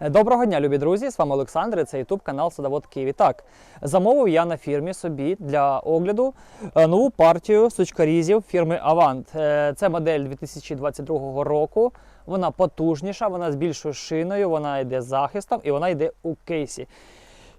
Доброго дня, любі друзі! З вами Олександр. Це Ютуб канал Садовод Київ. І Так, замовив я на фірмі собі для огляду е, нову партію сучкарізів фірми Avant. Е, Це модель 2022 року. Вона потужніша, вона з більшою шиною, вона йде з захистом і вона йде у кейсі.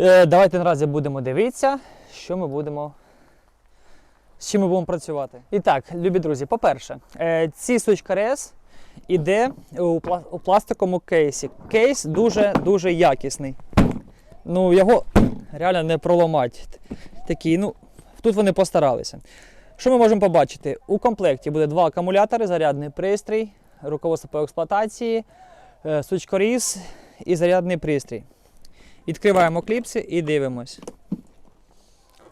Е, Давайте наразі будемо дивитися, що ми будемо. З чим ми будемо працювати. І так, любі друзі, по-перше, ці сучкарез іде у пла- у пластиковому кейсі. Кейс дуже-дуже якісний. Ну, його реально не проламати. Такий, ну, тут вони постаралися. Що ми можемо побачити? У комплекті буде два акумулятори, зарядний пристрій, руководство по експлуатації, е, сучкоріз і зарядний пристрій. Відкриваємо кліпси і дивимось.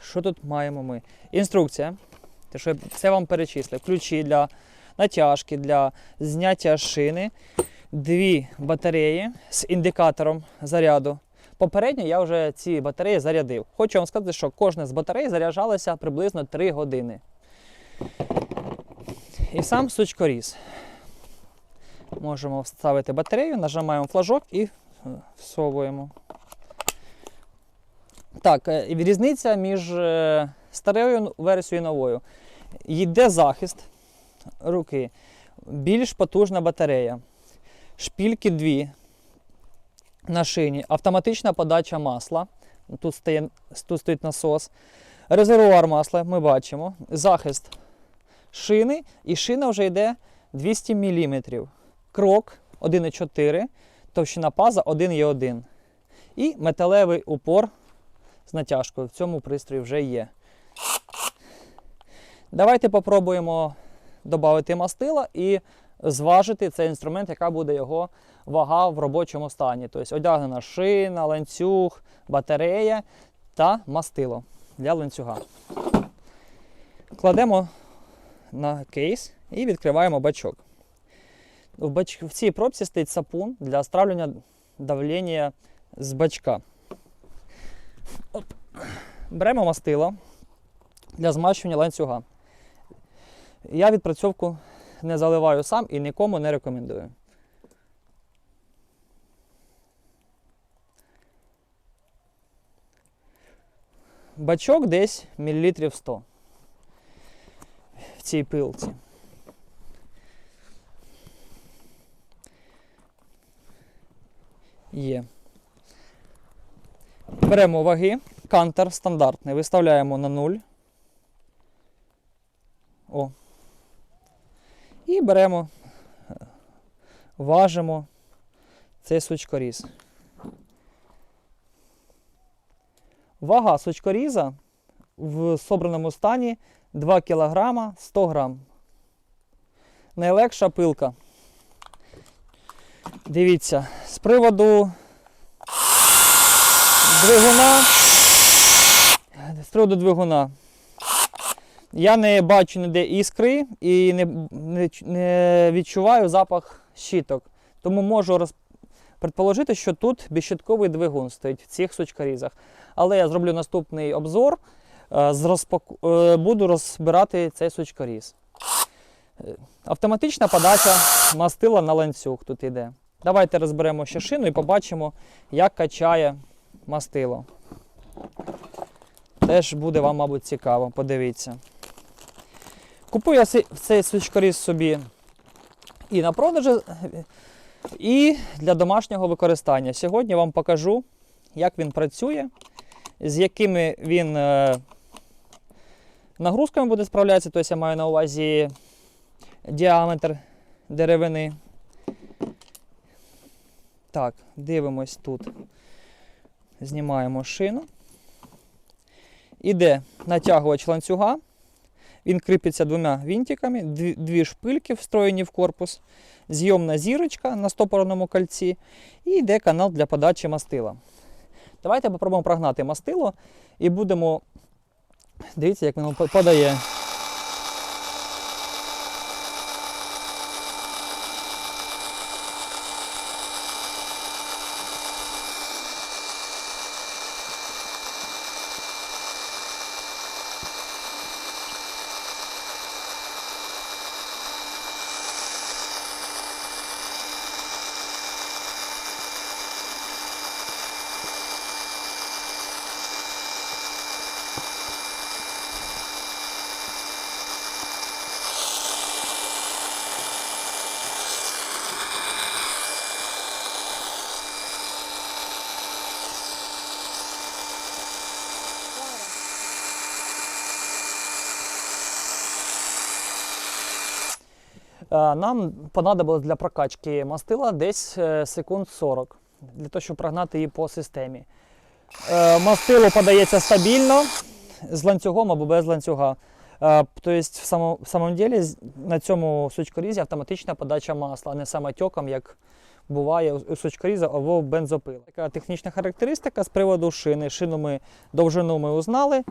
Що тут маємо ми? Інструкція. Те, що це вам перечислив. Ключі для натяжки, для зняття шини, дві батареї з індикатором заряду. Попередньо я вже ці батареї зарядив. Хочу вам сказати, що кожна з батарей заряджалася приблизно 3 години. І сам сучкоріз. Можемо вставити батарею, нажимаємо флажок і е, всовуємо. Так, е, різниця між е, старою версією і новою. Йде захист руки, більш потужна батарея, шпільки дві на шині, автоматична подача масла. Тут, стає, тут стоїть насос. Резервуар масла ми бачимо. Захист шини, і шина вже йде 200 мм. Крок 1,4, товщина паза 1,1. І металевий упор з натяжкою. В цьому пристрої вже є. Давайте попробуємо додати мастила і зважити цей інструмент, яка буде його вага в робочому стані. Тобто одягнена шина, ланцюг, батарея та мастило для ланцюга. Кладемо на кейс і відкриваємо бачок. В, цій пробці стоїть сапун для стравлення давлення з бачка. Беремо мастило для змащування ланцюга. Я відпрацьовку не заливаю сам і нікому не рекомендую. Бачок десь мілілітрів 100 в цій пилці. Є. Беремо ваги, кантер стандартний, виставляємо на 0. О. І беремо, важимо цей сучкоріз. Вага сучкоріза в собраному стані 2 кг 100 г. Найлегша пилка. Дивіться, з приводу двигуна. З приводу двигуна. Я не бачу ніде іскри і не, не, не відчуваю запах щиток. Тому можу роз, предположити, що тут безщитковий двигун стоїть в цих сучкарізах. Але я зроблю наступний обзор, е, з розпаку... е, буду розбирати цей сучкаріз. Е, Автоматична подача мастила на ланцюг тут йде. Давайте розберемо ще шину і побачимо, як качає мастило. Теж буде вам, мабуть, цікаво, подивіться. Купую я цей- сучкоріз собі і на продажі, і для домашнього використання. Сьогодні вам покажу, як він працює, з якими він е, нагрузками буде справлятися. Тобто я маю на увазі діаметр деревини. Так, дивимось тут. Знімаємо шину. Іде натягувач ланцюга. Він кріпиться двома вінтиками, дві, шпильки встроєні в корпус, зйомна зірочка на стопорному кольці і йде канал для подачі мастила. Давайте попробуємо прогнати мастило і будемо. Дивіться, як воно по- подає. Нам понадобилось для прокачки мастила десь е, секунд 40 для того, щоб прогнати її по системі. Е, Мастило подається стабільно з ланцюгом або без ланцюга. Е, Тобто, в самому ділі на цьому сучкорізі автоматична подача масла, а не самотьоком, як буває у сучкоріза або бензопила. Така технічна характеристика з приводу шини. Шину ми довжину ми узнали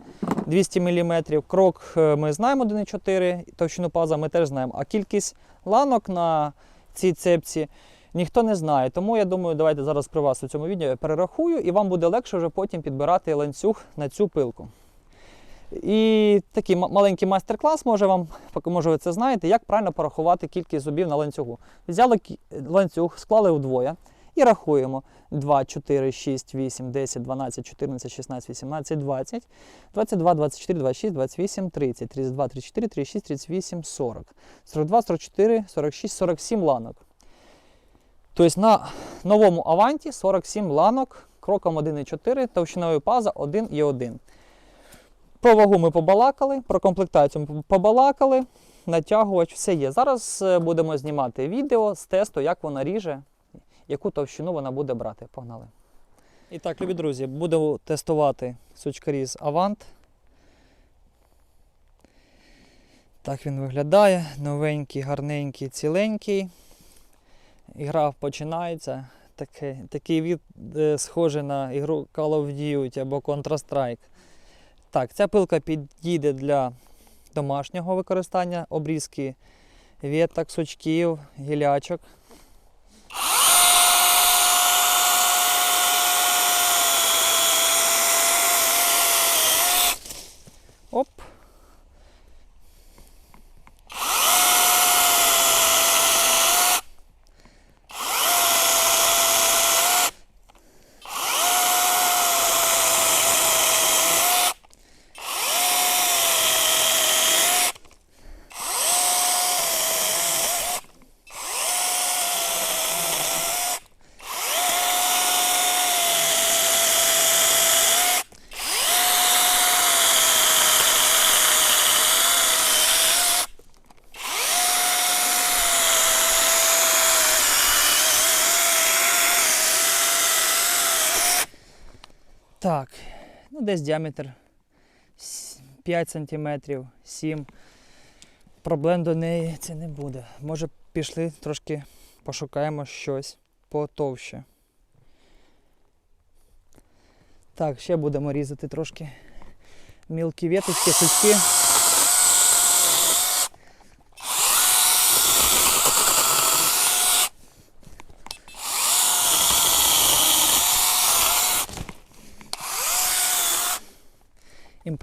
200 мм. Крок е, ми знаємо 1,4, товщину паза ми теж знаємо. А кількість ланок на цій цепці ніхто не знає. Тому я думаю, давайте зараз при вас у цьому відео я перерахую, і вам буде легше вже потім підбирати ланцюг на цю пилку. І такий маленький майстер-клас може вам, може ви це знаєте, як правильно порахувати кількість зубів на ланцюгу. Взяли ланцюг, склали вдвоє і рахуємо 2, 4, 6, 8, 10, 12, 14, 16, 18, 20, 22, 24, 26, 28, 30, 32, 34, 36, 38, 40, 42, 44, 46, 47 ланок. Тобто на новому аванті 47 ланок кроком 1,4, товщиною паза 1,1. Про вагу ми побалакали, про комплектацію ми побалакали, натягувач, все є. Зараз е, будемо знімати відео з тесту, як вона ріже, яку товщину вона буде брати. Погнали. І так, любі друзі, будемо тестувати сучкаріз Avant. Так він виглядає. Новенький, гарненький, ціленький. Ігра починається. Таке, такий від е, схожий на ігру Call of Duty або Counter-Strike. Так, ця пилка підійде для домашнього використання, обрізки віток, сучків, гілячок. Оп. Так, ну десь діаметр 5 см, 7 Проблем до неї це не буде. Може пішли трошки пошукаємо щось потовще. Так, ще будемо різати трошки мілкі веточки, сучки.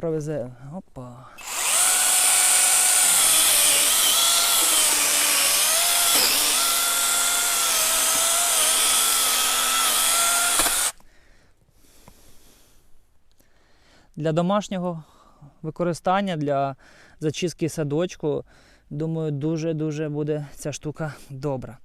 Імпровізе. Опа. Для домашнього використання, для зачистки садочку, думаю, дуже-дуже буде ця штука добра.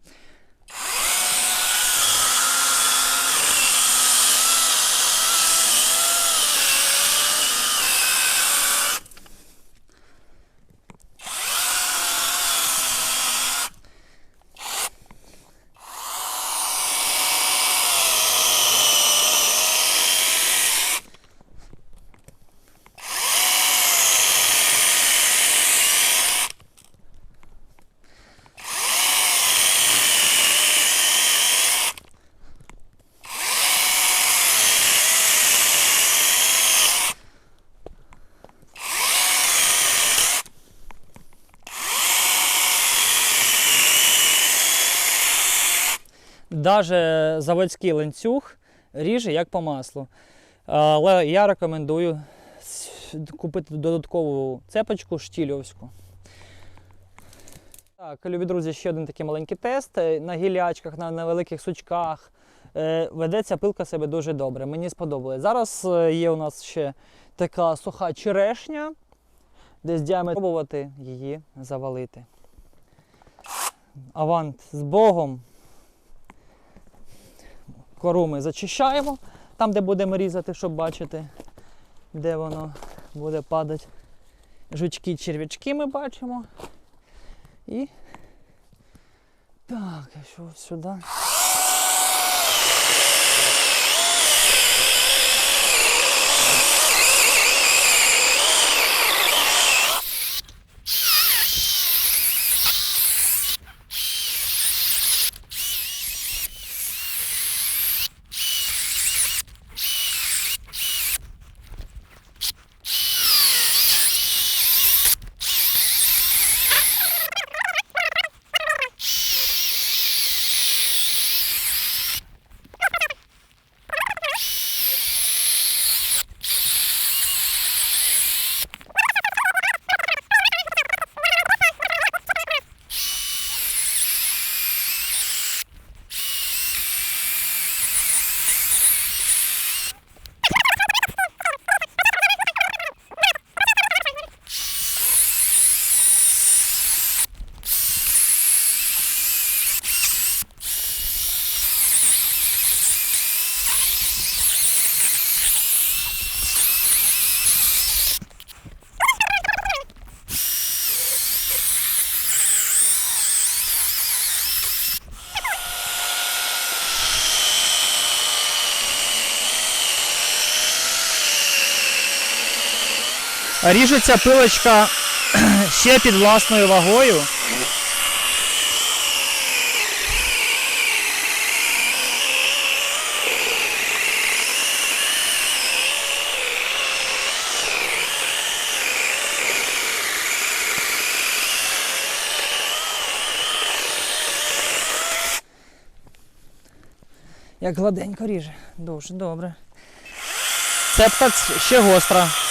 Даже заводський ланцюг ріже як по маслу. Але я рекомендую купити додаткову цепочку штільовську. Так, любі друзі, ще один такий маленький тест. На гілячках, на невеликих сучках. Е, Ведеться пилка себе дуже добре. Мені сподобалось. Зараз е, є у нас ще така суха черешня, десь діаметр пробувати її завалити. Авант з Богом. Кору ми зачищаємо, там, де будемо різати, щоб бачити, де воно буде падати. Жучки, черв'ячки ми бачимо. І Так, що сюди? Ріжеться пилочка ще під власною вагою. Як гладенько ріже. Дуже добре. Цепка ще гостра.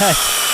Yes.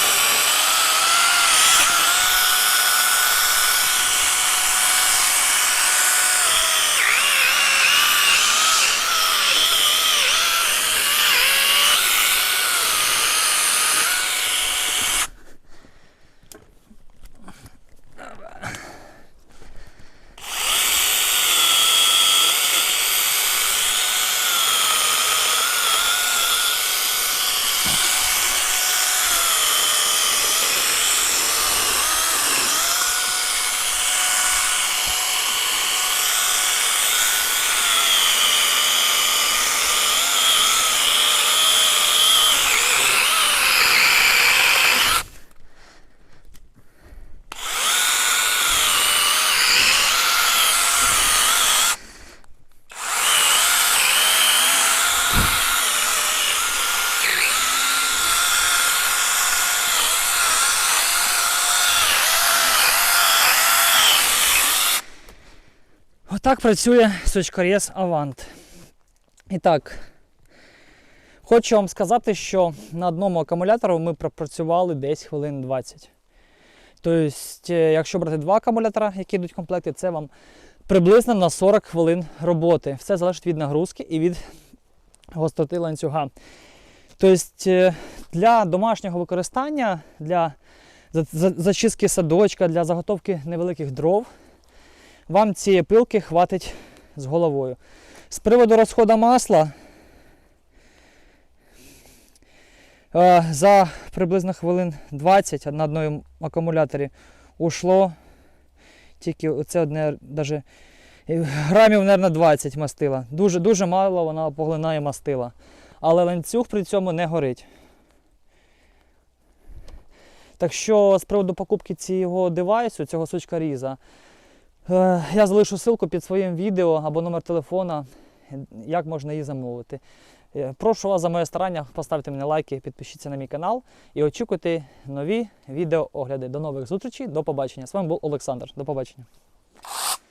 Отак працює сучкорез Avant. І так, хочу вам сказати, що на одному акумуляторі ми пропрацювали десь хвилин 20. Тобто, е, якщо брати два акумулятора, які йдуть в комплекті, це вам приблизно на 40 хвилин роботи. Все залежить від нагрузки і від гостроти ланцюга. Тобто, е, для домашнього використання, для за- за- зачистки садочка, для заготовки невеликих дров, вам цієї пилки хватить з головою. З приводу розходу масла, е, за приблизно хвилин 20 на одному акумуляторі ушло тільки оце одне даже е, грамів, мабуть, 20 мастила. Дуже, дуже мало вона поглинає мастила. але ланцюг при цьому не горить. Так що з приводу покупки цього девайсу, цього сучка різа, я залишу ссылку під своїм відео або номер телефона, як можна її замовити. Е, Прошу вас за моє старання, поставте мені лайки, підпишіться на мій канал і очікуйте нові відеоогляди. До нових зустрічей, до побачення. З вами був Олександр. До побачення.